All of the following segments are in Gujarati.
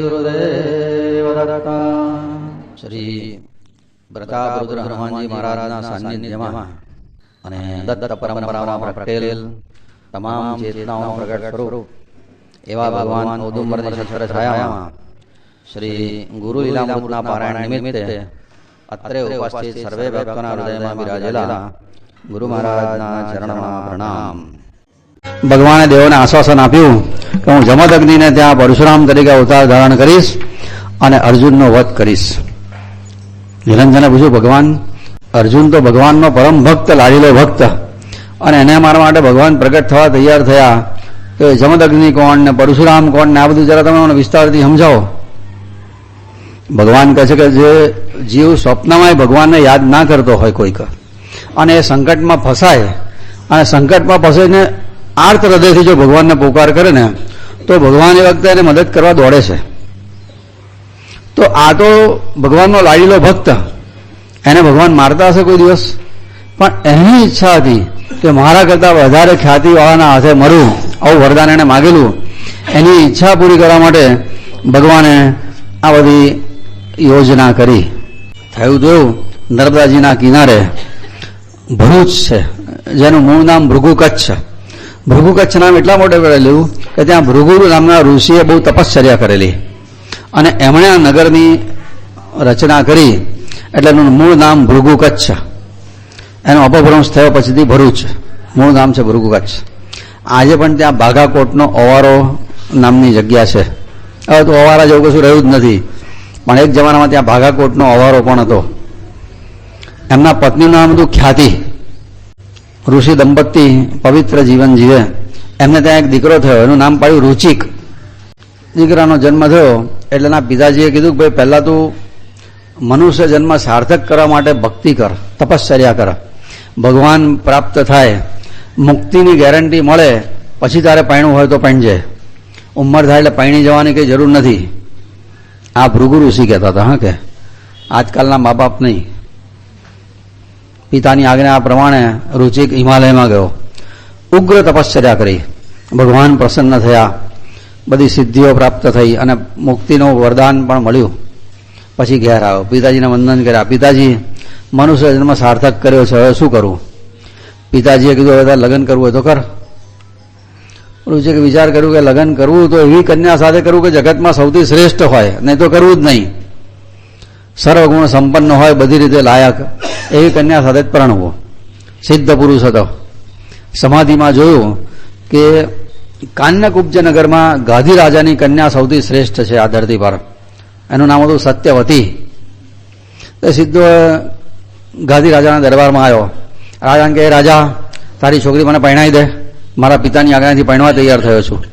ગુરુદેવ દત્ત શ્રી પ્રતાપરુદ્ર હનુમાનજી મહારાજના સાનિધ્યમાં અને દત્ત પરંપરામાં પ્રગટેલ તમામ ચેતનાઓ પ્રગટ સ્વરૂપ એવા ભગવાન ઔદુંબરની છત્ર છાયામાં શ્રી ગુરુ લીલામૃતના પારાયણ નિમિત્તે અત્રે ઉપસ્થિત સર્વે ભક્તોના હૃદયમાં બિરાજેલા ગુરુ મહારાજના ચરણમાં પ્રણામ ભગવાને દેવોને આશ્વાસન આપ્યું કે હું જમદગ્નિને ત્યાં પરશુરામ તરીકે અવતાર ધારણ કરીશ અને અર્જુનનો વધ કરીશ. નિરંજને પૂછ્યું, ભગવાન, અર્જુન તો ભગવાનનો પરમ ભક્ત, લાડીલો ભક્ત અને એને મારા માટે ભગવાન પ્રગટ થવા તૈયાર થયા. કે જમદગ્નિ કોણ ને પરશુરામ કોણ ને આ બધું જરા તમે મને વિસ્તારથી સમજાવો. ભગવાન કહે છે કે જે જીવ સ્વપ્નમાં ભગવાનને યાદ ના કરતો હોય કોઈક અને એ સંકટમાં ફસાય અને સંકટમાં ફસાઈને આર્ત હૃદયથી જો ભગવાનને પોકાર કરે ને, તો ભગવાન એ વખતે એને મદદ કરવા દોડે છે. તો આ તો ભગવાનનો લાડીલો ભક્ત, એને ભગવાન મારતા હશે કોઈ દિવસ? પણ એની ઈચ્છા હતી કે મારા કરતાં વધારે ખ્યાતિવાળાના હાથે મરું, આવું વરદાન એને માગેલું. એની ઈચ્છા પૂરી કરવા માટે ભગવાને આ બધી યોજના કરી. થયું એવું નર્મદાજીના કિનારે ભરૂચ છે, જેનું મૂળ નામ ભૃગુ કચ્છ ભૃગુ કચ્છ નામ એટલા માટે કરેલું કે ત્યાં ભૃગુ નામના ઋષિએ બહુ તપશ્ચર્યા કરેલી. અને એમણે આ નગરની રચના કરી, એટલે એનું મૂળ નામ ભૃગુ કચ્છ. એનો અપભ્રંશ થયો પછીથી ભરૂચ. મૂળ નામ છે ભૃગુ કચ્છ. આજે પણ ત્યાં બાઘાકોટનો ઓવારો નામની જગ્યા છે. હવે તો ઓવારા જેવું કશું રહ્યું જ નથી. પણ એક જમાનામાં ત્યાં બાઘાકોટનો અવારો પણ હતો. એમના પત્નીનું નામ હતું ખ્યાતિ. ઋષિ દંપતી પવિત્ર જીવન જીવે. એમને ત્યાં એક દીકરો થયો, એનું નામ પાડ્યું રુચિક. દીકરાનો જન્મ થયો એટલે ના પિતાજીએ કીધું કે ભાઈ, પહેલાં તું મનુષ્ય જન્મ સાર્થક કરવા માટે ભક્તિ કર, તપશ્ચર્યા કર. ભગવાન પ્રાપ્ત થાય, મુક્તિની ગેરંટી મળે, પછી તારે પૈણું હોય તો પૈણજે ઉંમર થાય એટલે પૈણી જવાની કંઈ જરૂર નથી. આ ભૃગુ ઋષિ કહેતા હતા, હા કે? આજકાલના મા બાપ નહીં. પિતાની આજ્ઞા પ્રમાણે રુચિક હિમાલયમાં ગયો. ઉગ્ર તપશ્ચર્યા કરી. ભગવાન પ્રસન્ન થયા. બધી સિદ્ધિઓ પ્રાપ્ત થઈ અને મુક્તિનું વરદાન પણ મળ્યું. પછી ઘેર આવ્યો. પિતાજીને વંદન કર્યા. પિતાજી, મનુષ્ય જન્મ સાર્થક કર્યો છે. હવે શું કરવું પિતાજીએ કીધું, હવે લગ્ન કરવું હોય તો કર. રુચિકે વિચાર કર્યું કે લગ્ન કરવું તો એવી કન્યા સાથે કરવું કે જગતમાં સૌથી શ્રેષ્ઠ હોય. નહીં તો કરવું જ નહીં. સર્વગુણ સંપન્ન હોય, બધી રીતે લાયક. એવી કન્યા સાથે જ પરણવું. સિદ્ધ પુરુષ હતો. સમાધિમાં જોયું કે કાન્યકુબ્જ નગરમાં ગાંધી રાજાની કન્યા સૌથી શ્રેષ્ઠ છે આ ધરતી પર. એનું નામ હતું સત્યવતી. એ સીધો ગાંધી રાજાના દરબારમાં આવ્યો. રાજાને કહે, રાજા, તારી છોકરી મને પરણાવી દે. મારા પિતાની આજ્ઞાથી પરણવા તૈયાર થયો છું.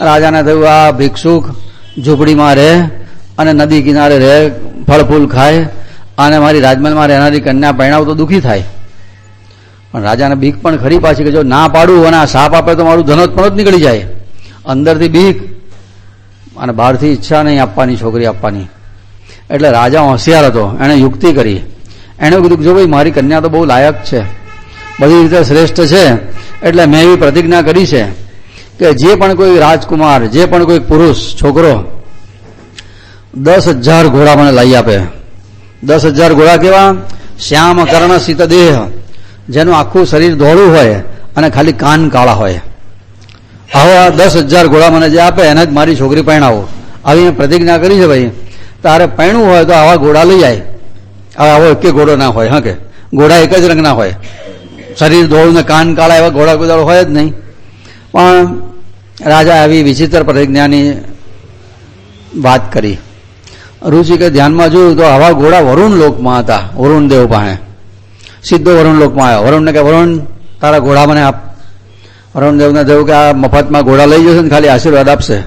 રાજાને થયું, આ ભિક્ષુક ઝૂંપડીમાં રહે અને નદી કિનારે રહે. ફળ ફૂલ ખાય અને મારી રાજમહેલમાં રહેનારી કન્યા પરણાવ તો દુઃખી થાય. પણ રાજાને બીક પણ ખરી પાછી કે જો ના પાડું અને આ સાપ આપે તો મારું ધનોત પણ જ નીકળી જાય. અંદરથી બીક અને બહારથી ઈચ્છા નહીં આપવાની, છોકરી આપવાની. એટલે રાજા હોશિયાર હતો, એણે યુક્તિ કરી. એણે કીધું જો ભાઈ, મારી કન્યા તો બહુ લાયક છે. બધી રીતે શ્રેષ્ઠ છે. એટલે મેં એવી પ્રતિજ્ઞા કરી છે કે જે પણ કોઈ રાજકુમાર, જે પણ કોઈ પુરુષ, છોકરો દસ હજાર ઘોડા મને લઈ આપે. દસ હજાર ઘોડા કેવા? શ્યામ કર્ણ સીતદેહ જેનું આખું શરીર ધોળું હોય અને ખાલી કાન કાળા હોય. આવા દસ હજાર ઘોડા મને જે આપે, એને જ મારી છોકરી પહેણાવો. આવી મેં પ્રતિજ્ઞા કરી છે ભાઈ. તારે પહેણવું હોય તો આવા ઘોડા લઈ જાય હવે આવો એક ઘોડો ના હોય, હા કે? ઘોડા એક જ રંગના હોય. શરીર ધોળું ને કાન કાળા એવા ઘોડા કોઈ હોય જ નહીં. પણ રાજા આવી વિચિત્ર પ્રતિજ્ઞાની વાત કરી. રુચિકે ધ્યાનમાં જોયું તો આવા ઘોડા વરુણ લોકમાં હતા, વરુણ દેવ પાસે સીધો વરુણ લોકમાં આવ્યો. વરુણને કે, વરુણ, તારા ઘોડા મને આપ. વરુણ દેવને થયું કે, આ મફતમાં ઘોડા લઈ જશે ને ખાલી આશીર્વાદ આપશે.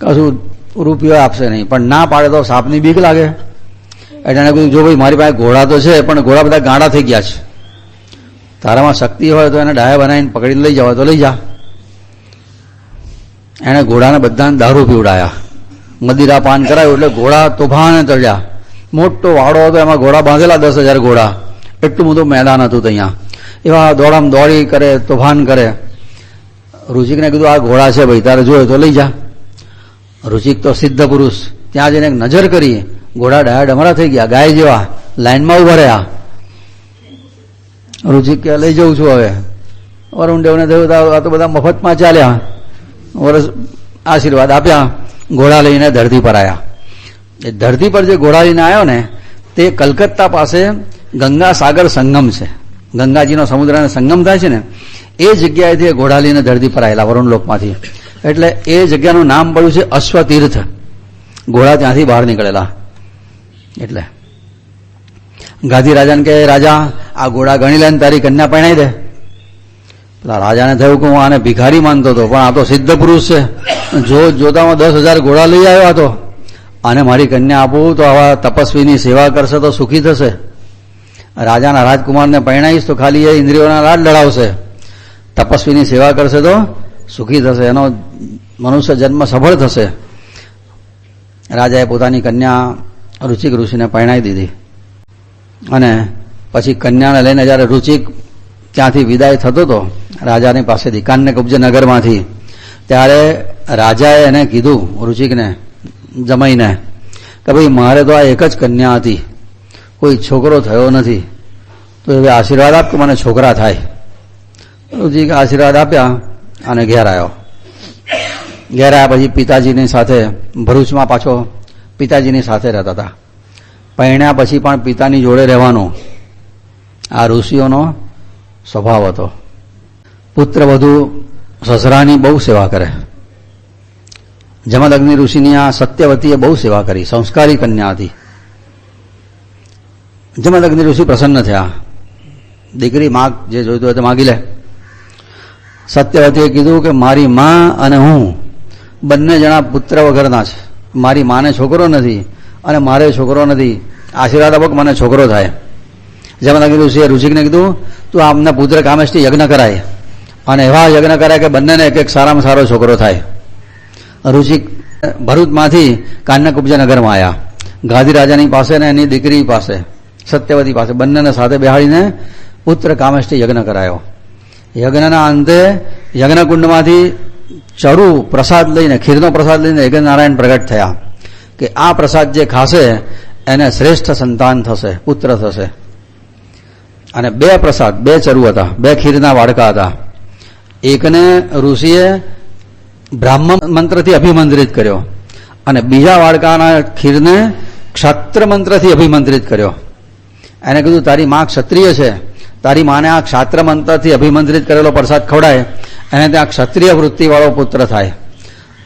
કશું રૂપિયો આપશે નહીં. પણ ના પાડે તો સાપની બીક લાગે. એટલે એને કીધું, જો ભાઈ, મારી પાસે ઘોડા તો છે, પણ ઘોડા બધા ગાંડા થઈ ગયા છે. તારામાં શક્તિ હોય તો એને ડાયા બનાવીને પકડીને લઈ જવા, તો લઈ જા. એણે ઘોડાને બધાને દારૂ પીવડાયા. મદિરા પાન કરાયું એટલે ઘોડા તોફાને ચડ્યા. મોટો વાડો હતો, એમાં ઘોડા બાંધેલા દસ હજાર ઘોડા. એટલું બધું મેદાન હતું ત્યાં. એવા દોડામ દોડી કરે, તોફાન કરે. ઋષિકને કીધું, આ ઘોડા છે ભાઈ, તારે જોયો તો લઈ જા. ઋષિક તો સિદ્ધ પુરુષ. ત્યાં જઈને નજર કરી. ઘોડા ડાયા ડમરા થઈ ગયા. ગાય જેવા લાઈનમાં ઊભા રહ્યા. રુચિક કે, લઈ જઉં છું હવે. વરુણ દેવને થયું આ તો બધા મફતમાં ચાલ્યા. વરસ આશીર્વાદ આપ્યા. ઘોડા લઈને ધરતી પર આવ્યા એ ધરતી પર જે ઘોડા લઈને આવ્યો ને, તે કલકત્તા પાસે ગંગા સાગર સંગમ છે. ગંગાજીનો સમુદ્રનો સંગમ થાય છે ને, એ જગ્યાએથી ઘોડા લઈને ધરતી પર આવેલા વરુણલોકમાંથી એટલે એ જગ્યાનું નામ પડ્યું છે અશ્વતીર્થ. ઘોડા ત્યાંથી બહાર નીકળેલા. એટલે. ગાંધી રાજાને કે રાજા, આ ઘોડા ગણી લે તારી કન્યા પહેણાઈ દે. પેલા રાજાને થયું કે હું આને ભિખારી માનતો હતો, પણ આ તો સિદ્ધ પુરુષ છે. જો જોતામાં દસ હજાર ઘોડા લઈ આવ્યો હતો આને મારી કન્યા આપું, તો આવા તપસ્વીની સેવા કરશે તો સુખી થશે. રાજાના રાજકુમારને પરણાવીશ તો ખાલી એ ઇન્દ્રિયોના લાડ લડાવશે. તપસ્વીની સેવા કરશે તો સુખી થશે, એનો મનુષ્ય જન્મ સફળ થશે. રાજાએ પોતાની કન્યા રુચિક ઋષિને પરણાવી દીધી. અને પછી કન્યાને લઈને જ્યારે રુચિક ત્યાંથી વિદાય થતો હતો રાજાની પાસેથી કાન્ય કબજે નગરમાંથી ત્યારે રાજાએ એને કીધું રુચિકને જમાઈને, કે ભાઈ, મારે તો આ એક જ કન્યા હતી. કોઈ છોકરો થયો નથી. તો હવે આશીર્વાદ આપ કે મને છોકરા થાય? રુચિક આશીર્વાદ આપ્યા અને ઘેર આવ્યો ઘેર આવ્યા પછી પિતાજીની સાથે ભરૂચમાં પાછો પિતાજીની સાથે રહેતા હતા. પરણ્યા પછી પણ પિતાની જોડે રહેવાનું. આ ઋષિઓનો સ્વભાવ હતો. પુત્ર વધુ સસરાની બહુ સેવા કરે. જમદગ્નિ ઋષિની આ સત્યવતીએ બહુ સેવા કરી, સંસ્કારી કન્યા હતી. જમદગ્નિ ઋષિ પ્રસન્ન થયા. દીકરી માગ જે જોઈતું હોય તે માગી લે. સત્યવતીએ કીધું કે મારી માં અને હું બંને જણા પુત્ર વગરના છે. મારી માને છોકરો નથી અને મારે છોકરો નથી. આશીર્વાદ આપો મને છોકરો થાય. જમદગ્નિ ઋષિએ ઋષિકને કીધું, તું આમના પુત્ર કામેશથી યજ્ઞ કરાય. અને એવા યજ્ઞ કરાય કે બંનેને એક એક સારામાં સારો છોકરો થાય. ઋષિક ભરૂચમાંથી કાન્યકુબ્જનગરમાં આવ્યા ગાંધી રાજાની પાસે ને એની દીકરી પાસે, સત્યવતી પાસે, બંનેને સાથે બેહાડીને પુત્ર કામેશથી યજ્ઞ કરાયો. યજ્ઞના અંતે યજ્ઞકુંડમાંથી ચરુ પ્રસાદ લઈને, ખીરનો પ્રસાદ લઈને યજ્ઞનારાયણ પ્રગટ થયા કે આ પ્રસાદ જે ખાશે, એને શ્રેષ્ઠ સંતાન થશે, પુત્ર થશે. અને બે પ્રસાદ, બે ચરુ હતા, બે ખીરના વાડકા હતા. એકને ઋષિએ બ્રાહ્મ મંત્રથી અભિમંત્રિત કર્યો અને બીજા વાડકાના ખીરને ક્ષત્ર મંત્રથી અભિમંત્રિત કર્યો. એને કીધું, તારી માં ક્ષત્રિય છે. તારી માને આ ક્ષાત્ર મંત્રથી અભિમંત્રિત કરેલો પ્રસાદ ખવડાય. એને ત્યાં ક્ષત્રિય વૃત્તિવાળો પુત્ર થાય.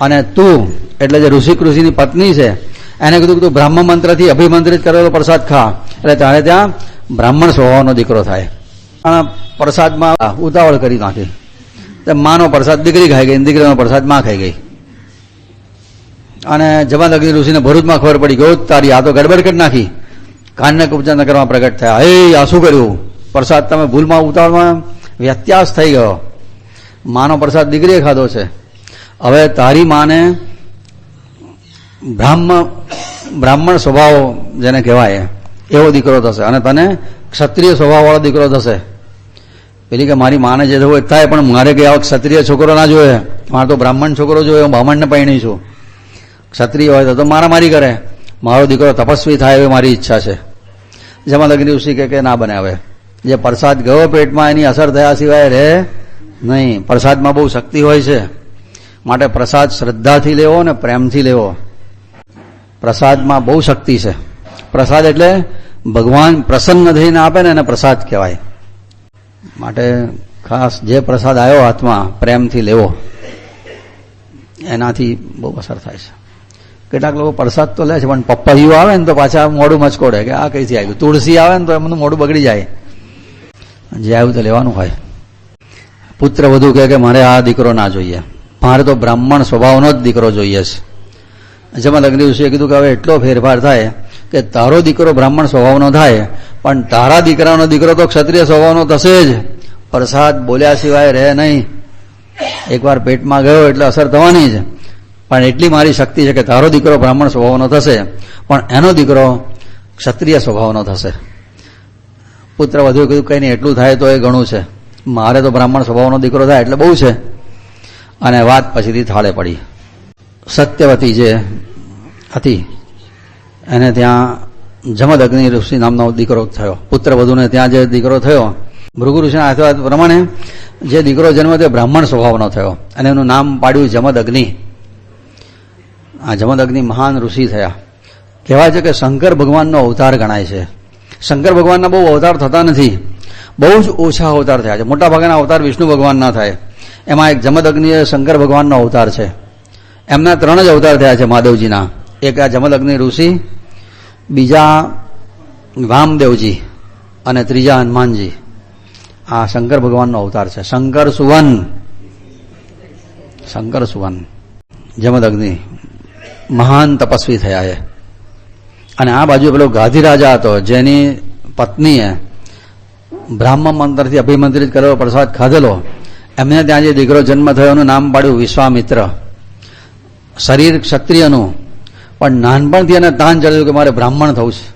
અને તું, એટલે જે ઋષિક ઋષિની પત્ની છે, એને કીધું કે તું બ્રાહ્મ મંત્રથી અભિમંત્રિત કરેલો પ્રસાદ ખા. એટલે તારે ત્યાં બ્રાહ્મણ સ્વભાવનો દીકરો થાય. પ્રસાદમાં ઉતાવળ કરી નાખી. માનો પ્રસાદ, દીકરી ખાઈ ગઈ દીકરીનો પ્રસાદમાં ખાઈ ગઈ. અને જમાદગ્નિ ઋષિને ભરૂચમાં ખબર પડી ગયો તારી, આ તો ગડબડ કરી નાખી. કાનને કુબજા નગરમાં પ્રગટ થયા. હે, આ શું કર્યું? પ્રસાદ તમે ભૂલમાં ઉતાવળમાં વ્યત્યાસ થઈ ગયો. માનો પ્રસાદ દીકરીએ ખાધો છે. હવે તારી માને બ્રાહ્મણ બ્રાહ્મણ સ્વભાવ જેને કહેવાય, એવો દીકરો થશે અને તને ક્ષત્રિય સ્વભાવવાળો દીકરો થશે. પેલી કે મારી માને જે થવું થાય, પણ મારે કે આવો ક્ષત્રિય છોકરો ના જોયે મારે તો બ્રાહ્મણ છોકરો જોયો હું બ્રાહ્મણને પૈણી છું. ક્ષત્રિય હોય તો મારા મારી કરે. મારો દીકરો તપસ્વી થાય એવી મારી ઈચ્છા છે. જેમાં લગ્ન ઋષિ કે ના બને હવે. જે પ્રસાદ ગયો પેટમાં, એની અસર થયા સિવાય રહે નહીં. પ્રસાદમાં બહુ શક્તિ હોય છે. માટે પ્રસાદ શ્રદ્ધાથી લેવો ને પ્રેમથી લેવો. પ્રસાદમાં બહુ શક્તિ છે. પ્રસાદ એટલે ભગવાન પ્રસન્ન થઈને આપે ને એને પ્રસાદ કહેવાય. માટે ખાસ જે પ્રસાદ આવ્યો હાથમાં, પ્રેમથી લેવો. એનાથી બહુ અસર થાય છે. કેટલાક લોકો પ્રસાદ તો લે છે, પણ પપ્પાઈઓ આવે ને તો પાછા મોડું મચકોડે કે આ કઈથી આવ્યું? તુલસી આવે ને તો એમનું મોડું બગડી જાય. જે આવ્યું તો લેવાનું હોય. પુત્ર વધુ કહે કે, મારે આ દીકરો ના જોઈએ. મારે તો બ્રાહ્મણ સ્વભાવનો જ દીકરો જોઈએ છે. જેમાં લગ્ન દિવસે કીધું કે, હવે એટલો ફેરફાર થાય કે તારો દીકરો બ્રાહ્મણ સ્વભાવનો થાય, પણ તારા દીકરાનો દીકરો તો ક્ષત્રિય સ્વભાવનો થશે જ. પ્રસાદ બોલ્યા સિવાય રહે નહીં. એકવાર પેટમાં ગયો એટલે અસર થવાની જ. પણ એટલી મારી શક્તિ છે કે તારો દીકરો બ્રાહ્મણ સ્વભાવનો થશે, પણ એનો દીકરો ક્ષત્રિય સ્વભાવનો થશે. પુત્ર વધુ કીધું, કંઈ નહીં, એટલું થાય તો એ ઘણું છે. મારે તો બ્રાહ્મણ સ્વભાવનો દીકરો થાય એટલે બહુ છે. અને વાત પછીથી થાળે પડી. સત્યવતી જે હતી એને ત્યાં જમદગ્નિ ઋષિ નામનો દીકરો થયો. પુત્ર વધુને ત્યાં જે દીકરો થયો ભૃગુ ઋષિના આશીર્વાદ પ્રમાણે જે દીકરો જન્મ તે બ્રાહ્મણ સ્વભાવનો થયો. અને એનું નામ પાડ્યું જમદ અગ્નિ. આ જમદ અગ્નિ મહાન ઋષિ થયા. કહેવાય છે કે શંકર ભગવાનનો અવતાર ગણાય છે. શંકર ભગવાનના બહુ અવતાર થતા નથી. બહુ જ ઓછા અવતાર થયા છે. મોટા ભાગના અવતાર વિષ્ણુ ભગવાનના થાય. એમાં એક જમદગ્નિ એ શંકર ભગવાનનો અવતાર છે. એમના ત્રણ જ અવતાર થયા છે મહાદેવજીના. એક આ જમદ અગ્નિ ઋષિ બીજા વામદેવજી અને ત્રીજા હનુમાનજી. આ શંકર ભગવાનનો અવતાર છે. શંકર સુવન. શંકર સુવન. જમદગ્નિ મહાન તપસ્વી થયા છે. અને આ બાજુ પેલો ગાંધી રાજા હતો, જેની પત્નીએ બ્રાહ્મ મંત્રથી અભિમંત્રિત કરેલો પ્રસાદ ખાધેલો. એમને ત્યાં જે દીકરો જન્મ થયો, એનું નામ પાડ્યું વિશ્વામિત્ર. શરીર ક્ષત્રિયનું. પણ નાનપણથી એને તાન ચડ્યું કે મારે બ્રાહ્મણ થવું છે.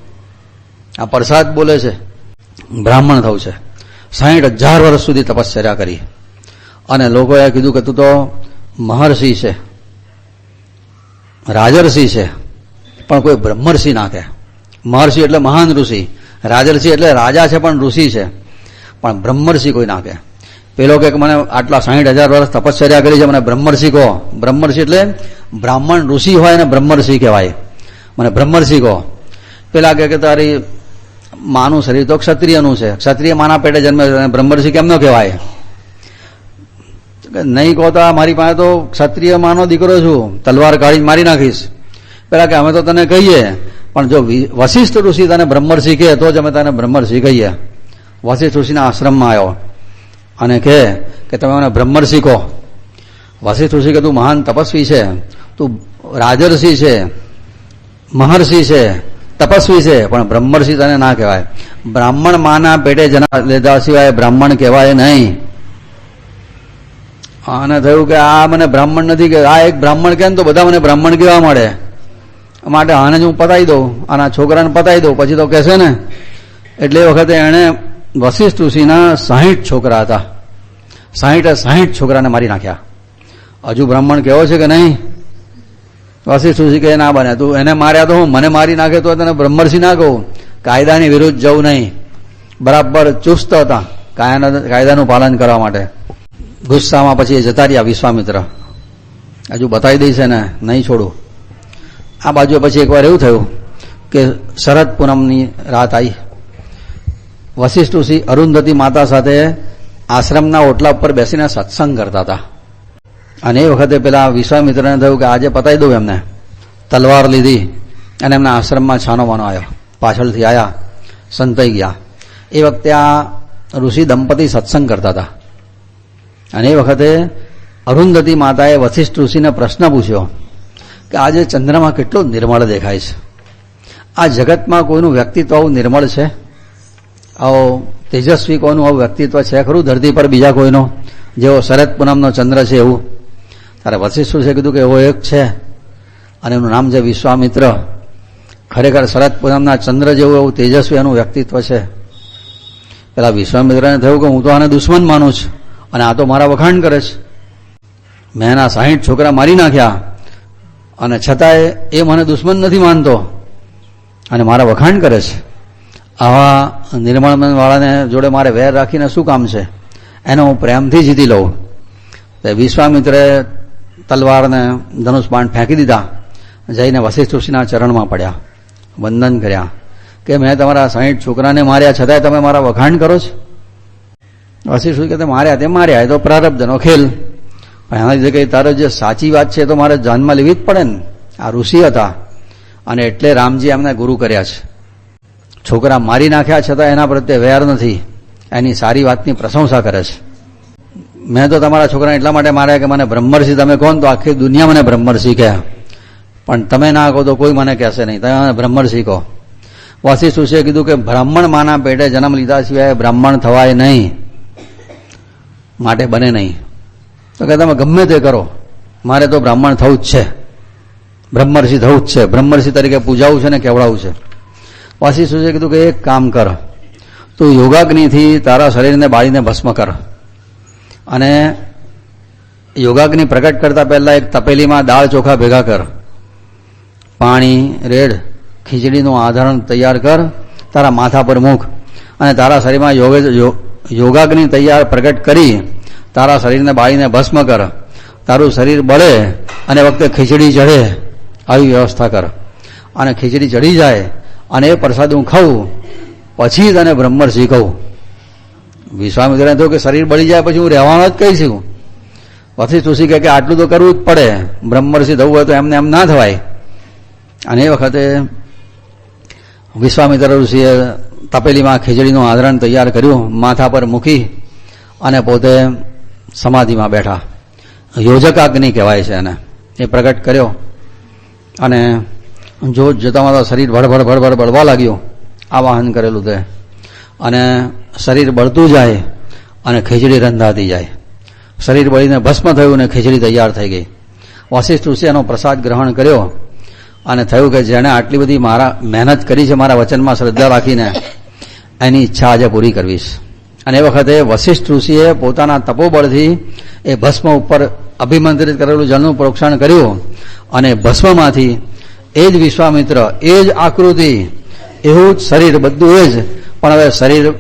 આ પ્રસાદ બોલે છે, બ્રાહ્મણ થવું છે. સાહીઠ હજાર વર્ષ સુધી તપશ્ચર્યા કરી. અને લોકોએ કીધું કે તું તો મહર્ષિ છે, રાજર્ષિ છે, પણ કોઈ બ્રહ્મર્ષિ ના કહે. મહર્ષિ એટલે મહાન ઋષિ, રાજર્ષિ એટલે રાજા છે પણ ઋષિ છે, પણ બ્રહ્મર્ષિ કોઈ ના કહે. પેલો કે મને આટલા સાહીઠ હજાર વર્ષ તપશ્ચર્યા કરી છે. મને બ્રહ્મર્ષિ કહો. બ્રહ્મર્ષિ એટલે બ્રાહ્મણ ઋષિ હોય અને બ્રહ્મર્ષિ કહેવાય. મને બ્રહ્મર્ષિ કહો. પેલા કે તારી માનું શરીર તો ક્ષત્રિયનું છે. ક્ષત્રિય માના પેટે જન્મે બ્રહ્મર્ષિ કેમ ન કહેવાય? નહીં કહો તો મારી પાસે તો ક્ષત્રિય માનો દીકરો છું. તલવાર કાઢી મારી નાખીશ. પેલા કે અમે તો તને કહીએ, પણ જો વશિષ્ઠ ઋષિ તને બ્રહ્મર્ષિ કહે તો જ અમે તને બ્રહ્મર્ષિ કહીએ. વશિષ્ઠ ઋષિના આશ્રમમાં આવ્યો. અને કહે કે તમે મને બ્રહ્મર્ષિ કહો. વશિષ્ઠ ઋષિ કે તું મહાન તપસ્વી છે? તું રાજર્ષિ છે? મહર્ષિ છે? તપસ્વી છે? પણ બ્રહ્મર્ષિ તને ના કહેવાય. બ્રાહ્મણ માના પેટે જના લીધા સિવાય બ્રાહ્મણ કહેવાય નહીં. અને થયું કે આ મને બ્રાહ્મણ નથી કે આ એક બ્રાહ્મણ કે તો બધા મને બ્રાહ્મણ કહેવા મળે માટે આને જ હું પતાવી દઉં, આના છોકરાને પતાવી દઉં, પછી તો કહેશે ને. એટલે એ વખતે એણે વશિષ્ઠ ઋષિના સાહીઠ છોકરા હતા. સાહીઠે સાહીઠ છોકરાને મારી નાખ્યા. હજુ બ્રાહ્મણ કેવો છે કે નહીં? વશિષ્ઠ ઋષિ કે ના બને, તું એને માર્યા તો હું, મને મારી નાખે તો તને બ્રહ્મર્ષિ ના કહું. કાયદાની વિરુદ્ધ જવું નહીં. બરાબર ચુસ્ત હતા કાયદાનું પાલન કરવા માટે. ગુસ્સામાં પછી જતા રહ્યા વિશ્વામિત્ર. હજુ બતાવી દઈશ ને નહીં છોડું. આ બાજુ પછી એકવાર એવું થયું કે શરદ પૂનમની રાત આવી. વશિષ્ઠ ઋષિ અરુંધતી માતા સાથે આશ્રમના ઓટલા ઉપર બેસીને સત્સંગ કરતા હતા. અને એ વખતે પેલા વિશ્વામિત્રને થયું કે આજે પતાવી દઉં એમને. તલવાર લીધી અને એમના આશ્રમમાં છાનો માનો આવ્યો. પાછળથી આવ્યા સંતાઈ ગયા. એ વખતે આ ઋષિ દંપતી સત્સંગ કરતા હતા. અને એ વખતે અરુંધતી માતાએ વશિષ્ઠ ઋષિને પ્રશ્ન પૂછ્યો કે આજે ચંદ્રમાં કેટલો નિર્મળ દેખાય છે? આ જગતમાં કોઈનું વ્યક્તિત્વ આવું નિર્મળ છે? આવો તેજસ્વી કોનું? આવું વ્યક્તિત્વ છે ખરું? ધરતી પર બીજા કોઈનો? જેવો શરદ પૂનમનો ચંદ્ર છે એવું? ત્યારે વશિષ્ઠ છે કીધું કે એવો એક છે. અને એનું નામ છે વિશ્વામિત્ર. ખરેખર શરદ પૂનમના ચંદ્ર જેવું એવું તેજસ્વી એનું વ્યક્તિત્વ છે. પેલા વિશ્વામિત્રને થયું કે હું તો આને દુશ્મન માનું છું. અને આ તો મારા વખાણ કરે છે. મેં એના સાહીઠ છોકરા મારી નાખ્યા. અને છતાંય એ મને દુશ્મન નથી માનતો. અને મારા વખાણ કરે છે. આવા નિર્મળમનવાળાને જોડે મારે વેર રાખીને શું કામ છે? એનો હું પ્રેમથી જીતી લઉં. તો વિશ્વામિત્રે તલવારને ધનુષ બાણ ફેંકી દીધા. જઈને વશિષ્ઠ ઋષિના ચરણમાં પડ્યા. વંદન કર્યા કે મેં તમારા સાહીઠ છોકરાને માર્યા છતાંય તમે મારા વખાણ કરો છો? વશિષ્ઠ કે માર્યા, તે માર્યા, એ તો પ્રારબ્ધનો ખેલ. પણ એના લીધે કે તારો જે સાચી વાત છે તો મારે ધ્યાનમાં લેવી જ પડે ને. આ ઋષિ હતા. અને એટલે રામજી એમને ગુરુ કર્યા છે. છોકરા મારી નાખ્યા છતાં એના પ્રત્યે વેર નથી. એની સારી વાતની પ્રશંસા કરે છે. મેં તો તમારા છોકરાને એટલા માટે માર્યા કે મને બ્રહ્મર્ષિ, તમે કોણ? તો આખી દુનિયા મને બ્રહ્મર્ષિ કહે. પણ તમે ના કહો તો કોઈ મને કહેશે નહીં. તમે બ્રહ્મર્ષિ કહો. વશિષ્ઠ કીધું કે બ્રાહ્મણ માના પેટે જન્મ લીધા સિવાય બ્રાહ્મણ થવાય નહીં. માટે બને નહીં. તો કે તમે ગમે તે કરો. મારે તો બ્રાહ્મણ થવું જ છે. બ્રહ્મર્ષિ થવું જ છે. બ્રહ્મર્ષિ તરીકે પૂજાવું છે ને કેવડાવું છે? વશિષ્ઠ છે કીધું કે એક કામ કર. તું યોગાગ્નિથી તારા શરીરને બાળીને ભસ્મ કર. અને યોગાગ્નિ પ્રગટ કરતા પહેલાં એક તપેલીમાં દાળ ચોખા ભેગા કર. પાણી, રેડ, ખીચડીનું આધારણ તૈયાર કર. તારા માથા પર મૂક. અને તારા શરીરમાં યોગે યોગાગ્નિ તૈયાર પ્રગટ કરી તારા શરીરને બાળીને ભસ્મ કર. તારું શરીર બળે અને વખતે ખીચડી ચઢે. આવી વ્યવસ્થા કર. અને ખીચડી ચડી જાય અને એ પ્રસાદ હું ખાઉં, પછી તને બ્રહ્મર્ષિ કહું. વિશ્વામિત્રને થયું કે શરીર બળી જાય પછી હું રહેવાનો જ કઈ છું પછી તુલસી કહે કે આટલું તો કરવું જ પડે, બ્રહ્મર્ષિ થવું હોય તો એમને એમ ના થવાય. અને એ વખતે વિશ્વામિત્ર ઋષિએ તપેલીમાં ખીચડીનું આદરણ તૈયાર કર્યું, માથા પર મૂકી અને પોતે સમાધિમાં બેઠા. યોજકાગ્નિ કહેવાય છે એને. એ પ્રગટ કર્યો અને જો જતામાં તો શરીર ભડભડ ભડભડ બળવા લાગ્યું વાહન કરેલું તે. અને શરીર બળતું જાય અને ખીચડી રંધાતી જાય. શરીર બળીને ભસ્મ થયું અને ખીચડી તૈયાર થઈ ગઈ. વશિષ્ઠ ઋષિ એનો પ્રસાદ ગ્રહણ કર્યો અને થયું કે જેણે આટલી બધી મારા મહેનત કરી છે, મારા વચનમાં શ્રદ્ધા રાખીને, એની ઈચ્છા આજે પૂરી કરવીશ. અને એ વખતે વશિષ્ઠ ઋષિએ પોતાના તપોબળથી એ ભસ્મ ઉપર અભિમંત્રિત કરેલું જળનું પ્રોક્ષણ કર્યું અને ભસ્મમાંથી એ જ વિશ્વામિત્ર, એ જ આકૃતિ, એવું જ શરીર, બધું એ જ. પણ હવે શરીર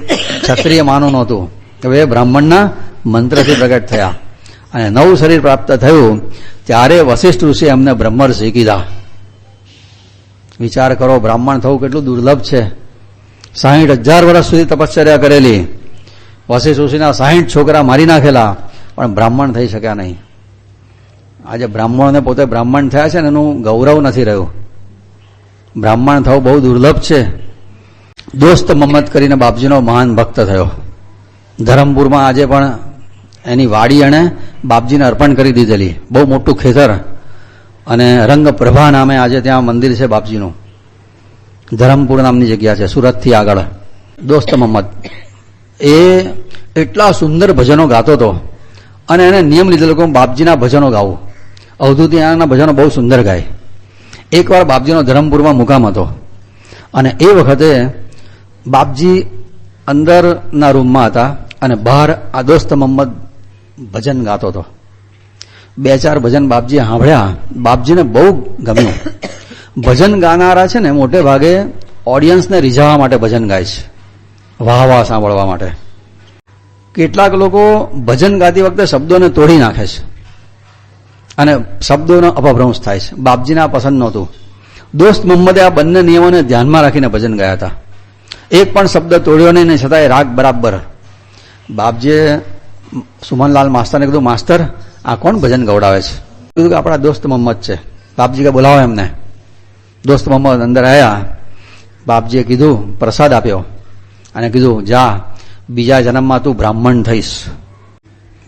ક્ષત્રિય માનું નહોતું. હવે બ્રાહ્મણના મંત્રથી પ્રગટ થયા. અને નવું શરીર પ્રાપ્ત થયું, ત્યારે વશિષ્ઠ ઋષિ એમને બ્રહ્મર્ષિ કીધા. વિચાર કરો, બ્રાહ્મણ થવું કેટલું દુર્લભ છે. સાહીઠ હજાર વર્ષ સુધી તપશ્ચર્યા કરેલી. વશિષ્ઠ ઋષિના સાહીઠ છોકરા મારી નાખેલા, પણ બ્રાહ્મણ થઈ શક્યા નહીં. આજે બ્રાહ્મણને પોતે બ્રાહ્મણ થયા છે ને એનું ગૌરવ નથી રહ્યું. બ્રાહ્મણ થવું બહુ દુર્લભ છે. દોસ્ત મમ્મદ કરીને બાપજીનો મહાન ભક્ત થયો. ધરમપુરમાં આજે પણ એની વાડી એણે બાપજીને અર્પણ કરી દીધેલી. બહુ મોટું ખેતર અને રંગપ્રભા નામે આજે ત્યાં મંદિર છે બાપજીનું. ધરમપુર નામની જગ્યા છે, સુરતથી આગળ. દોસ્ત મહમ્મદ એ એટલા સુંદર ભજનો ગાતો હતો અને એને નિયમ લીધેલો કે હું બાપજીના ભજનો ગાવું અવધૂતિયાના ભજનો બહુ સુંદર ગાય. એકવાર બાપજીનો ધરમપુરમાં મુકામ હતો. અને એ વખતે બાપજી અંદરના રૂમમાં હતા અને બહાર આ દોસ્ત મોહમ્મદ ભજન ગાતો હતો. બે ચાર ભજન બાપજીએ સાંભળ્યા. બાપજીને બહુ ગમ્યું. ભજન ગાનારા છે ને મોટે ભાગે ઓડિયન્સને રીઝવવા માટે ભજન ગાય છે. વાહ વાહ સાંભળવા માટે. કેટલાક લોકો ભજન ગાતી વખતે શબ્દોને તોડી નાખે છે. અને શબ્દોનો અપભ્રંશ થાય છે. બાપજીને આ પસંદ નહોતું. દોસ્ત મોહમ્મદે આ બંને નિયમોને ધ્યાનમાં રાખીને ભજન ગયા હતા. એક પણ શબ્દ તોડ્યો નહીં છતાંય રાગ બરાબર. બાપજીએ સુમનલાલ માસ્તરને કીધું, માસ્તર, આ કોણ ભજન ગવડાવે છે? કીધું કે, આપણા દોસ્ત મોહમ્મદ છે. બાપજી કે, બોલાવો એમને. દોસ્ત મોહમ્મદ અંદર આવ્યા બાપજીએ કીધું, પ્રસાદ આપ્યો. અને કીધું, જા, બીજા જન્મમાં તું બ્રાહ્મણ થઈશ.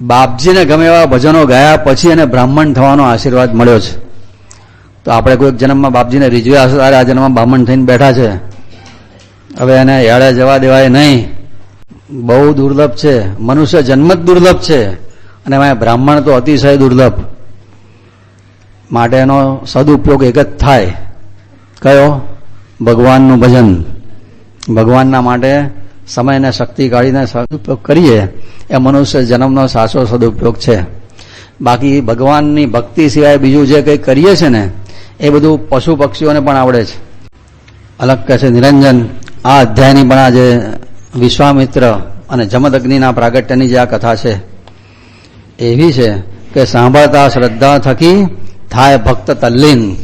બાપજીને ગમે એવા ભજનો ગાયા પછી એને બ્રાહ્મણ થવાનો આશીર્વાદ મળ્યો છે. તો આપણે કોઈક જન્મમાં બાપજીને રીઝવ્યા હશે આ જન્મમાં બ્રાહ્મણ થઈને બેઠા છે. હવે એને યાળે જવા દેવાય નહીં. બહુ દુર્લભ છે. મનુષ્ય જન્મ જ દુર્લભ છે. અને એમાં બ્રાહ્મણ તો અતિશય દુર્લભ. માટે એનો સદુપયોગ એક જ થાય. કયો? ભગવાનનું ભજન. ભગવાનના માટે સમય અને શક્તિ કાઢીને સદુપયોગ કરીએ, એ મનુષ્ય જન્મનો સાચો સદુપયોગ છે. બાકી ભગવાનની ભક્તિ સિવાય બીજું જે કંઈ કરીએ છે ને, એ બધું પશુ પક્ષીઓને પણ આવડે છે. અલગ કહે છે, નિરંજન, આ અધ્યાયની પણ આજે વિશ્વામિત્ર અને જમદગ્નિના પ્રાગટ્યની જે આ કથા છે, એવી છે કે સાંભળતા શ્રદ્ધા થકી થાય ભક્ત તલ્લીન.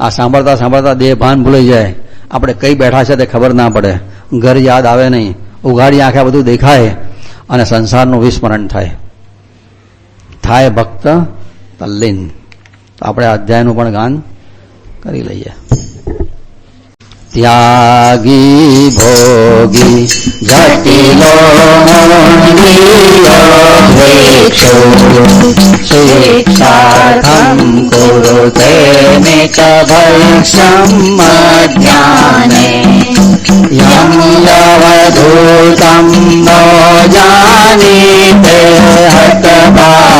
આ સાંભળતા સાંભળતા દેહ ભાન ભૂલાઈ જાય. આપણે કઈ બેઠા છે તે ખબર ના પડે. ઘર યાદ આવે નહીં. ઉઘાડી આંખે બધું દેખાય અને સંસારનું વિસ્મરણ થાય. થાય ભક્ત તલ્લીન. તો આપણે અધ્યાયનું પણ ગાન કરી લઈએ. त्यागी भोगी जटिलो लो नीय वेषाधं गुरुते ज्ञाने यं यवधूतं न जाने ते हतभाग्यतातेयम्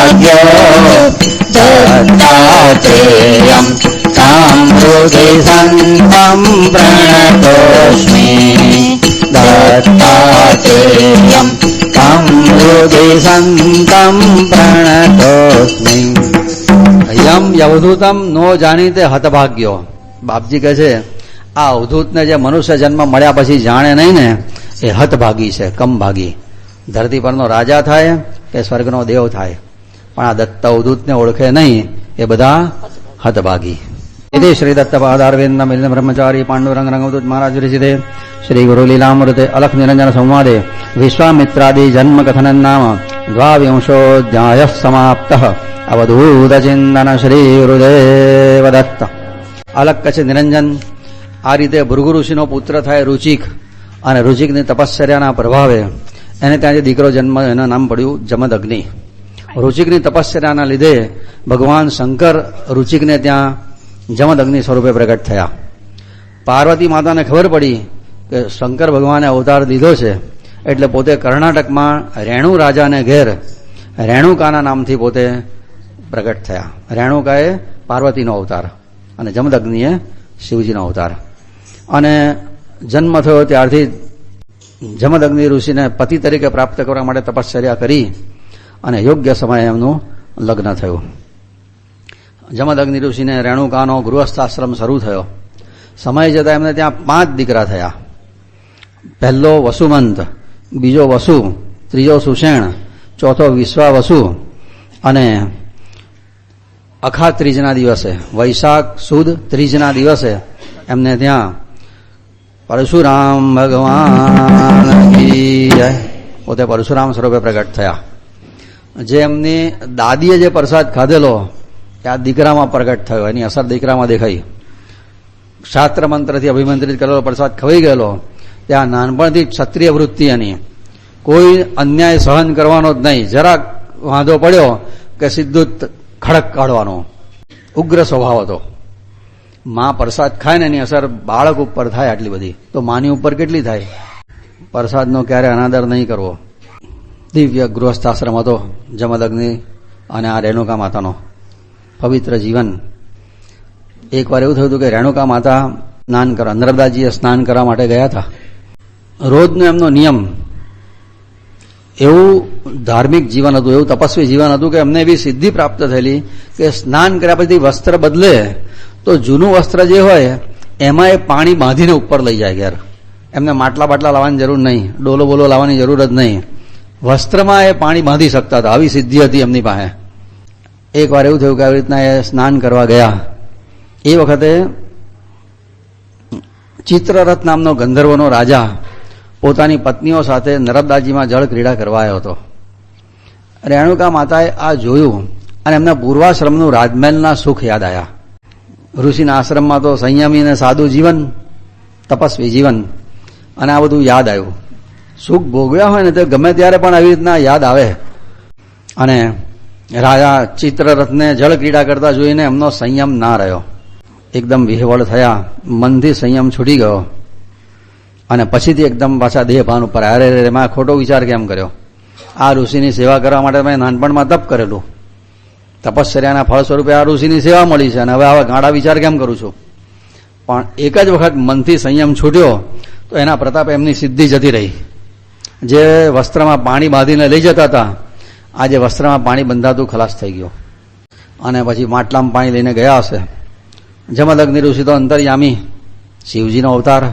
સંતમ પ્રણતોસ્મિ દત્તાત્રેયમ તમ હૃદય બોધિસંતમ યમ યવધૂતમ નો જાણીતે હતભાગ્યો બાપજી કહે છે, આ અવધૂતને જે મનુષ્ય જન્મ મળ્યા પછી જાણે નહીં ને, એ હતભાગી છે, કમભાગી. ધરતી પરનો રાજા થાય કે સ્વર્ગનો દેવ થાય. પણ આ દત્ત અવધૂતને ઓળખે નહીં, એ બધા હતભાગી. इति श्री दत्तपादारविंद मिलित ब्रह्मचारी पांडुरंग रंगवदूत महाराज विरचिते श्री गुरु लीलामृते अलख निरंजन संवादे विश्वामित्रादि जन्म कथन नाम द्वाविंशोऽध्यायः समाप्तः अवधूत चिंतन श्री गुरुदेव दत्त અલગ કચ્છ નિરંજન આ રીતે ભૃગુ ઋષિનો પુત્ર થાય રુચિક અને રુચિકની તપશ્ચર્યાના પ્રભાવે એને ત્યાં જે દીકરો જન્મ એનું નામ પડ્યું જમદગ્નિ રુચિકની તપશ્ચર્યાના લીધે ભગવાન શંકર રુચિકને ત્યાં જમદગ્નિ સ્વરૂપે પ્રગટ થયા. પાર્વતી માતાને ખબર પડી કે શંકર ભગવાને અવતાર લીધો છે, એટલે પોતે કર્ણાટકમાં રેણુ રાજાને ઘેર રેણુકાના નામથી પોતે પ્રગટ થયા. રેણુકાએ પાર્વતીનો અવતાર અને જમદગ્નિએ શિવજીનો અવતાર. અને જન્મ થયો ત્યારથી જમદગ્નિ ઋષિને પતિ તરીકે પ્રાપ્ત કરવા માટે તપશ્ચર્યા કરી અને યોગ્ય સમયે એમનું લગ્ન થયું. જમદગ્નિ ઋષિને રેણુકાનો ગૃહસ્થાશ્રમ શરૂ થયો. સમય જતાં એમને ત્યાં પાંચ દીકરા થયા. પહેલો વસુમંત, બીજો વસુ, ત્રીજો સુષેણ, ચોથો વિશ્વા વસુ અને અખા ત્રીજના દિવસે, વૈશાખ સુદ ત્રીજના દિવસે એમને ત્યાં પરશુરામ ભગવાન પોતે પરશુરામ સ્વરૂપે પ્રગટ થયા. જે એમની દાદીએ જે પ્રસાદ ખાધેલો એ આ દીકરામાં પ્રગટ થયો, એની અસર દીકરામાં દેખાઈ. શાસ્ત્ર મંત્રથી અભિમંત્રિત કરેલો પ્રસાદ ખવાઈ ગયેલો. ત્યાં નાનપણથી ક્ષત્રિય વૃત્તિ એની. કોઈ અન્યાય સહન કરવાનો જ નહીં. જરાક વાંધો પડ્યો કે સીધું ખડક કાઢવાનો. ઉગ્ર સ્વભાવ હતો. માં પ્રસાદ ખાય ને એની અસર બાળક ઉપર થાય આટલી બધી. તો માની ઉપર કેટલી થાય? પ્રસાદનો ક્યારે અનાદર નહીં કરવો? દિવ્ય ગૃહસ્થાશ્રમ હતો, જમદગ્નિ અને આ રેણુકા માતાનો. પવિત્ર જીવન. એકવાર એવું થયું હતું કે રેણુકા માતા સ્નાન કરવા, નર્મદાજીએ સ્નાન કરવા માટે ગયા હતા. રોજનો એમનો નિયમ, એવું ધાર્મિક જીવન હતું, એવું તપસ્વી જીવન હતું કે એમને એવી સિદ્ધિ પ્રાપ્ત થયેલી કે સ્નાન કર્યા પછી વસ્ત્ર બદલે તો જૂનું વસ્ત્ર જે હોય એમાં એ પાણી બાંધીને ઉપર લઈ જાય ઘેર. એમને માટલા બાટલા લાવવાની જરૂર નહીં, ડોલો બોલો લાવવાની જરૂર જ નહીં. વસ્ત્રમાં એ પાણી બાંધી શકતા હતા, આવી સિદ્ધિ હતી એમની પાસે. એક વાર એવું થયું કે આવી રીતના એ સ્નાન કરવા ગયા. એ વખતે ચિત્રરથ નામનો ગંધર્વનો રાજા પોતાની પત્નીઓ સાથે નર્મદાજીમાં જળ ક્રીડા કરવા આવ્યો હતો. રેણુકા માતાએ આ જોયું અને એમના પૂર્વાશ્રમનું રાજમહેલના સુખ યાદ આવ્યા ઋષિના આશ્રમમાં તો સંયમી અને સાદું જીવન, તપસ્વી જીવન અને આ બધું યાદ આવ્યું. સુખ ભોગવ્યા હોય ને તે ગમે ત્યારે પણ આવી રીતના યાદ આવે. અને રાજા ચિત્રરથને જળ ક્રીડા કરતા જોઈને એમનો સંયમ ના રહ્યો. એકદમ વિહવળ થયા, મનથી સંયમ છૂટી ગયો. અને પછીથી એકદમ પાછા દેહભાન ઉપર અરે રે મેં ખોટો વિચાર કેમ કર્યો? આ ઋષિની સેવા કરવા માટે મેં નાનપણમાં તપ કરેલું. તપશ્ચર્યાના ફળ સ્વરૂપે આ ઋષિની સેવા મળી છે અને હવે આવા ગાડા વિચાર કેમ કરું છું? પણ એક જ વખત મનથી સંયમ છૂટ્યો, તો એના પ્રતાપે એમની સિદ્ધિ જતી રહી. જે વસ્ત્રમાં પાણી બાંધીને લઈ જતા હતા આ જે વસ્ત્રમાં પાણી બંધાતું ખલાસ થઈ ગયો. અને પછી માટલામાં પાણી લઈને ગયા હશે. જમદગ્નિ ઋષિ તો અંતર્યામી. શિવજીનો અવતાર.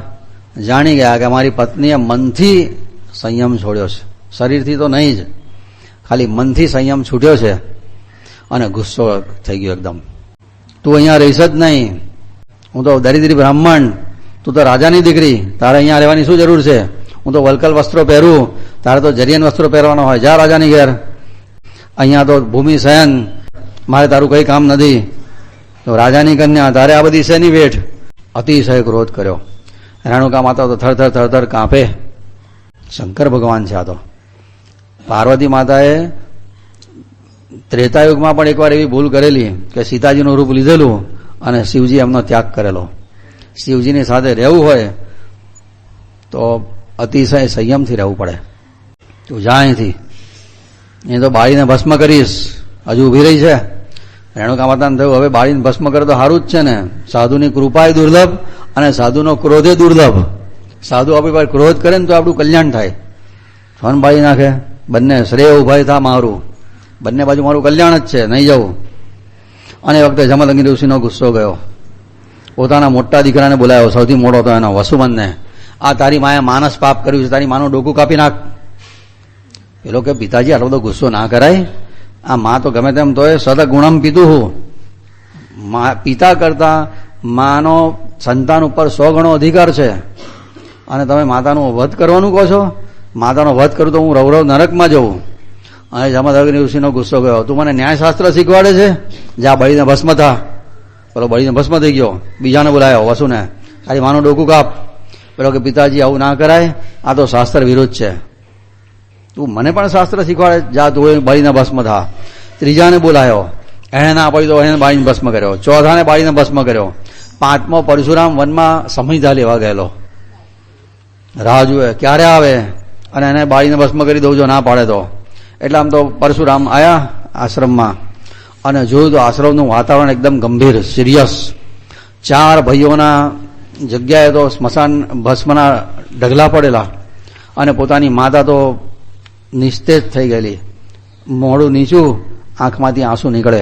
જાણી ગયા કે મારી પત્નીએ મનથી સંયમ છોડ્યો છે. શરીરથી તો નહીં જ. ખાલી મનથી સંયમ છૂટ્યો છે. અને ગુસ્સો થઈ ગયો એકદમ. તું અહીંયા રહીશ જ નહીં. હું તો દરિદ્રી બ્રાહ્મણ. તું તો રાજાની દીકરી. તારે અહીંયા રહેવાની શું જરૂર છે? હું તો વલકલ વસ્ત્રો પહેરું. તારે તો જરિયન વસ્ત્રો પહેરવાનો હોય. જા રાજાની ઘેર. અહીંયા તો ભૂમિ શયન. મારે તારું કંઈ કામ નથી. તો રાજાની કન્યા, તારે આ બધી શેની વેઠ? અતિશય ક્રોધ કર્યો. રેણુકા માતા તો થરથર થરથર કાંપે. શંકર ભગવાન છે આ તો. પાર્વતી માતાએ ત્રેતાયુગમાં પણ એકવાર એવી ભૂલ કરેલી કે સીતાજીનું રૂપ લીધેલું અને શિવજી એમનો ત્યાગ કરેલો. શિવજીની સાથે રહેવું હોય તો અતિશય સંયમથી રહેવું પડે. તું જા અહીંથી. એ તો બાળીને ભસ્મ કરીશ. હજુ ઊભી રહી છે. રેણુકા માતાને થયું, હવે બાળીને ભસ્મ કરે તો સારું જ છે ને. સાધુની કૃપાએ દુર્લભ અને સાધુનો ક્રોધે દુર્લભ. સાધુ આપણી પાસે ક્રોધ કરે ને તો આપણું કલ્યાણ થાય. ફોન બાળી નાખે, બંને શ્રેય ઉભય થા મારું. બંને બાજુ મારું કલ્યાણ જ છે, નહીં જવું. અને એ વખતે જમલંગી ઋષિનો ગુસ્સો ગયો. પોતાના મોટા દીકરાને બોલાયો, સૌથી મોટો હતો એનો વસુમનને આ તારી માએ માનસ પાપ કર્યું છે, તારી માનું ડોકું કાપી નાખ. પેલો કે, પિતાજી, આટલો બધો ગુસ્સો ના કરાય. આ માં તો ગમે તેમ તોય સદા ગુણમ પીધું હું. મા, પિતા કરતા માનો સંતાન ઉપર સો ગણો અધિકાર છે. અને તમે માતાનું વધ કરવાનું કહો છો? માતાનો વધ કરું તો હું રવરવ નરકમાં જઉં. અને જમદગ્નિ ઋષિનો ગુસ્સો ગયો. તું મને ન્યાયશાસ્ત્ર શીખવાડે છે? જ્યાં બળીને ભસ્મ થા. પેલો બળીને ભસ્મ થઈ ગયો. બીજાને બોલાયો, વસુને તારી માનું ડોકું કાપ. પેલો કે, પિતાજી, આવું ના કરાય. આ તો શાસ્ત્ર વિરુદ્ધ છે. તું મને પણ શાસ્ત્ર શીખવાડે, જા એ બળીને ભસ્મ થા. ત્રીજાને બોલાયો એને ના પડી તો એને બાળીને ભસ્મ કર્યો. ચોથાને બાળીને ભસ્મ કર્યો. પાંચમો પરશુરામ વનમાં સંહિતા લેવા ગયેલો. રાહ જુએ ક્યારે આવે? અને એને બાળીને ભસ્મ કરી દઉં જો ના પાડે તો. એટલે આમ તો પરશુરામ આવ્યા આશ્રમમાં. અને જોયું તો આશ્રમનું વાતાવરણ એકદમ ગંભીર, સિરિયસ. ચાર ભાઈઓના જગ્યાએ તો સ્મશાન ભસ્મના ઢગલા પડેલા. અને પોતાની માતા તો નિસ્તેજ થઈ ગયેલી. મોડું નીચું, આંખમાંથી આંસુ નીકળે.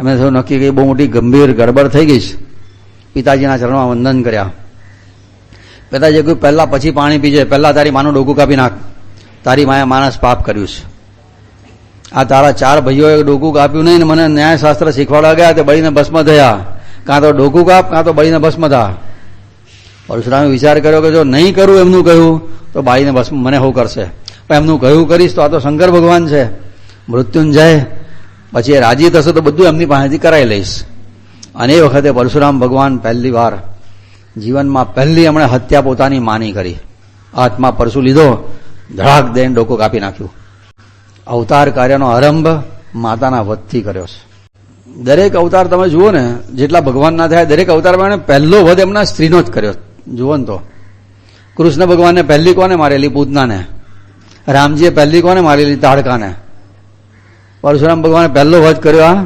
એમને થયું નક્કી કે બહુ મોટી ગંભીર ગડબડ થઈ ગઈ છે. પિતાજીના ચરણમાં વંદન કર્યા. પિતાજીએ કહ્યું, પહેલા પછી પાણી પીજે. પહેલા તારી માનું ડોકું કાપી નાખ. તારી માએ માણસ પાપ કર્યું છે. આ તારા ચાર ભાઈઓએ ડોકું કાપ્યું નહીં ને મને ન્યાયશાસ્ત્ર શીખવાડવા ગયા તે બળીને ભસ્મ થયા? કાં તો ડોકું કાપ, કાં તો બળીને ભસ્મ થા? પરશુરામે વિચાર કર્યો કે જો નહીં કરું એમનું કહ્યું, તો બાળીને ભસ્મ મને હું કરશે? એમનું કહ્યું કરીશ તો આ તો શંકર ભગવાન છે. મૃત્યુંજય. પછી એ રાજી થશે તો બધું એમની પાસેથી કરાવી લઈશ. અને એ વખતે પરશુરામ ભગવાન પહેલી વાર જીવનમાં પહેલી એમણે હત્યા પોતાની માની કરી. હાથમાં પરશુ લીધો, ધડાક દઈને ડોકો કાપી નાખ્યું. અવતાર કાર્યનો આરંભ માતાના વધથી કર્યો છે. દરેક અવતાર તમે જુઓ ને, જેટલા ભગવાનના થયા દરેક અવતારમાં એણે પહેલો વધ એમના સ્ત્રીનો જ કર્યો. જુઓ ને તો. કૃષ્ણ ભગવાનને પહેલી કોને મારેલી? પૂતનાને. રામજીએ પહેલી કોને મારેલી તાડકાને પરશુરામ ભગવાને પહેલો વધ કર્યો આ?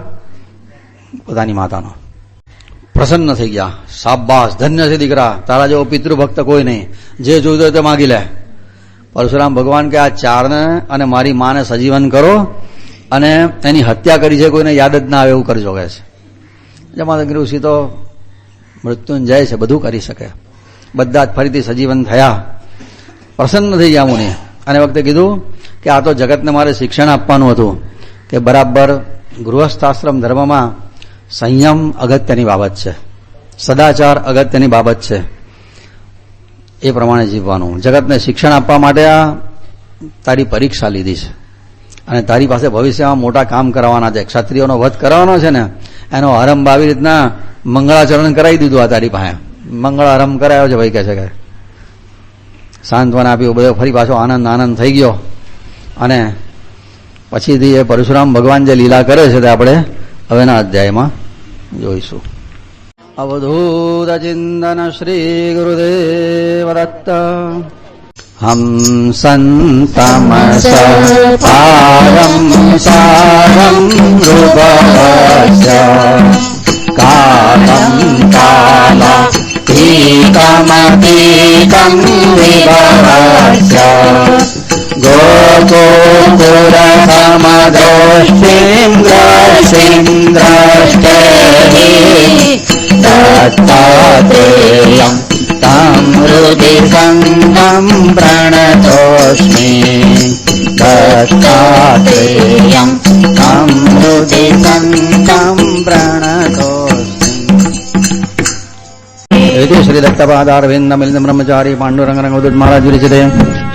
પોતાની માતાનો. પ્રસન્ન થઈ ગયા. શાબાશ. ધન્ય છે દીકરા. તારા જેવો પિતૃભક્ત કોઈ નહીં. જે જોઈતો તે માગી લે. પરશુરામ ભગવાન કે આ ચારને અને મારી માને સજીવન કરો અને એની હત્યા કરી છે કોઈને યાદ જ ના આવે એવું કરજો કહે છે. જમાદગીર ઋષિ તો મૃત્યુંજય છે, બધું કરી શકે. બધા જ ફરીથી સજીવન થયા. પ્રસન્ન થઈ ગયા મુનિ. અને વખતે કીધું કે આ તો જગતને મારે શિક્ષણ આપવાનું હતું કે બરાબર ગૃહસ્થાશ્રમ ધર્મમાં સંયમ અગત્યની બાબત છે. સદાચાર અગત્યની બાબત છે. એ પ્રમાણે જીવવાનું. જગતને શિક્ષણ આપવા માટે આ તારી પરીક્ષા લીધી છે. અને તારી પાસે ભવિષ્યમાં મોટા કામ કરવાના છે. ક્ષત્રિયોનો વધ કરવાનો છે ને, એનો આરંભ આવી રીતના મંગળાચરણ કરાવી દીધું આ તારી પાસે. મંગળ આરંભ કરાયો છે ભાઈ કહે છે કે. સાંત્વન આપ્યું બધો ફરી પાછો આનંદ આનંદ થઈ ગયો. અને પછીથી એ પરશુરામ ભગવાન જે લીલા કરે છે તે આપણે હવેના અધ્યાયમાં જોઈશું. અવધૂત ચિંતન શ્રી ગુરુદેવ દત્ત હમ સંતમસ પારમ સારમ मपीकं शिवा गो गो पुरसमदोष्टेन्द्राष्टातेयं तं हृदि मं प्रणतोऽस्मि दत्तातेयम् ദത്തപാദാർവിന്ദമിൽ ബ്രഹ്മചാരി പാണ്ഡുരംഗരംഗുദ്മാരാജുരിച്ചത്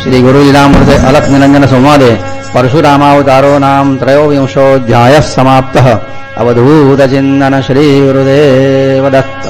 ശ്രീ ഗുരുലീലാമൃത് അലക് നിരഞ്ജന സംവാദേ പരശുരാമാവതാരോ നാം ത്രയോവിംശോധ്യായ സമാപ്ത അവധൂതചിന്തന ശ്രീ ഗുരുദേവദത്ത